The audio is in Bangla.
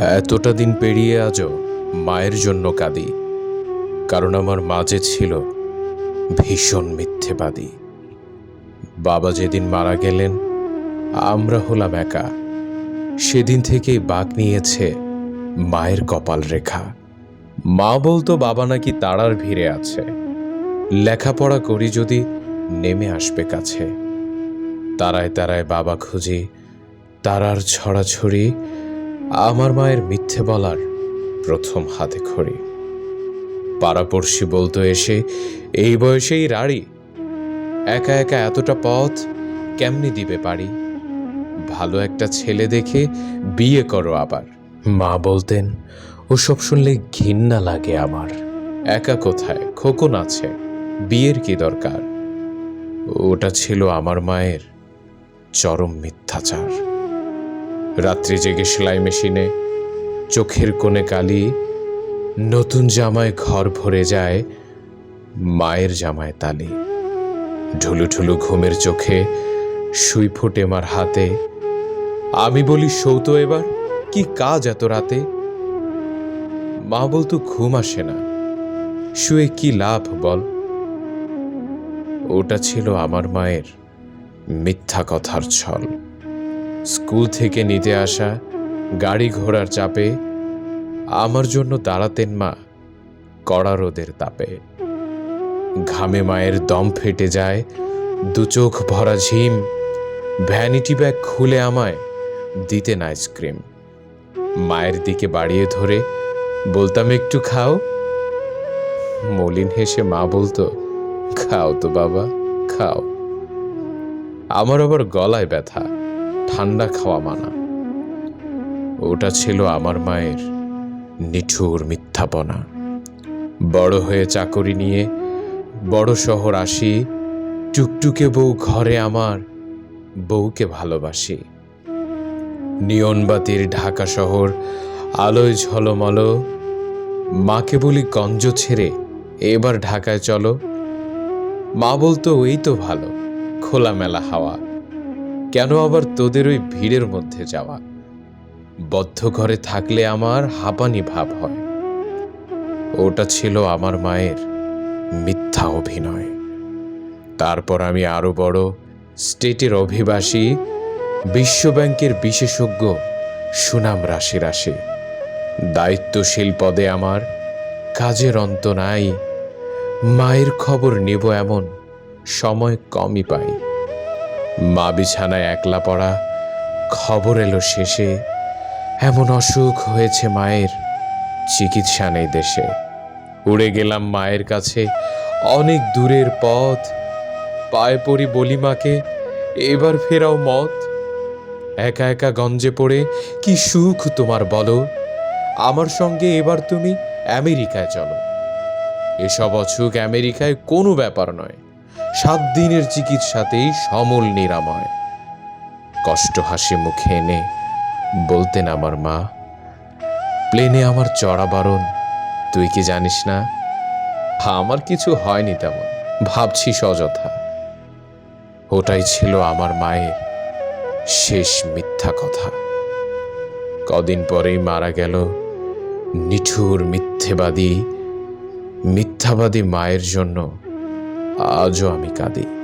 এতটা দিন পেরিয়ে আজও মায়ের জন্য কাঁদি, কারণ আমার মাঝে ছিল ভীষণ মিথ্যেবাদী। বাবা যেদিন মারা গেলেন, আমরা হলাম একা। সেদিন থেকেই বাঘ নিয়েছে মায়ের কপাল রেখা। মা বলতো বাবা নাকি তারার ভিড়ে আছে। লেখাপড়া করি যদি নেমে আসবে কাছে। তারায় তারায় বাবা খুঁজি, তারার ছড়াছড়ি আমার মায়ের মিথ্যে বলার প্রথম হাতে খড়ি। পাড়াপড়শি বলতো এসে, এই বয়সেই রাড়ি। একা একা এতটা পথ কেমনি দিবে পারি ভালো একটা ছেলে দেখে বিয়ে করো আবার। মা বলতেন, ওসব শুনলে ঘিন্না লাগে আমার। একা কোথায়? খোকন আছে। বিয়ের কি দরকার? ওটা ছিল আমার মায়ের চরম মিথ্যাচার। রাত্রি জেগে সেলাই মেশিনে, চোখের কোণে কালি, নতুন জামায় ঘর ভরে যায় মায়ের জামায় তালি। ঢুলু ঢুলু ঘুমের চোখে সুই ফুটে মার হাতে। আমি বলি সৌত এবার, কি কাজ এত রাতে? মা বলতো, ঘুম আসে না, শুয়ে কি লাভ বল? ওটা ছিল আমার মায়ের মিথ্যা কথার ছল। স্কুল থেকে নিতে আসা, গাড়ি ঘোড়ার চাপে, আমার জন্য দাঁড়াতেন মা, কড়া রোদের তাপে। ঘামে মায়ের দম ফেটে যায়, দু চোখ ভরা ঝিম, ভ্যানিটি ব্যাগ খুলে আমায় দিতেন আইসক্রিম। মায়ের দিকে বাড়িয়ে ধরে বলতাম, একটু খাও। মলিন হেসে মা বলতো, খাও তো বাবা, খাও। আমার আবার গলায় ব্যথা। ঠান্ডা খাওয়া মানা। ওটা ছিল আমার মায়ের নিঠুর মিথ্যাপনা। বড় হয়ে চাকরি নিয়ে বড় শহর আসি, টুকটুকে বউ ঘরে আমার বউকে ভালোবাসি। নিয়নবাতির ঢাকা শহর, আলোয় ঝলমলো, মাকে বলি গঞ্জ ছেড়ে এবার ঢাকায় চলো। মা বলতো ওই তো ভালো, খোলামেলা হাওয়া। কেন আবার তোদের ওই ভিড়ের মধ্যে যাওয়া? বদ্ধ ঘরে থাকলে আমার হাঁপানি ভাব হয়। ওটা ছিল আমার মায়ের মিথ্যা অভিনয়। তারপর আমি আরও বড় স্টেটের অভিবাসী, বিশ্বব্যাংকের বিশেষজ্ঞ সুনাম রাশি রাশি। দায়িত্বশীল পদে আমার কাজের অন্ত নাই। মায়ের খবর নেব এমন সময় কমই পাই। মা বিছানায় একলা পড়া, খবর এলো শেষে, এমন অসুখ হয়েছে মায়ের, চিকিৎসা নেই দেশে। উড়ে গেলাম মায়ের কাছে, অনেক দূরের পথ, পায়ে পড়ি বলি মাকে, এবার ফেরাও মত। একা একা গঞ্জে পড়ে, কি সুখ তোমার বলো, আমার সঙ্গে এবার তুমি আমেরিকায় চলো। এসব অসুখ আমেরিকায় কোনো ব্যাপার নয়। সাত দিনের চিকিৎসাতেই সমল নিরাময়। কষ্ট হাসি মুখে এনে বলতেন আমার মা, প্লেনে আমার চড়া বারণ, তুই কি জানিস না? আমার কিছু হয়নি তেমন। ভাবছি সযথা। ওটাই ছিল আমার মায়ের শেষ মিথ্যা কথা। কদিন পরেই মারা গেল নিঠুর মিথ্যেবাদী, মিথ্যাবাদী মায়ের জন্য আজও আমি কাঁদি।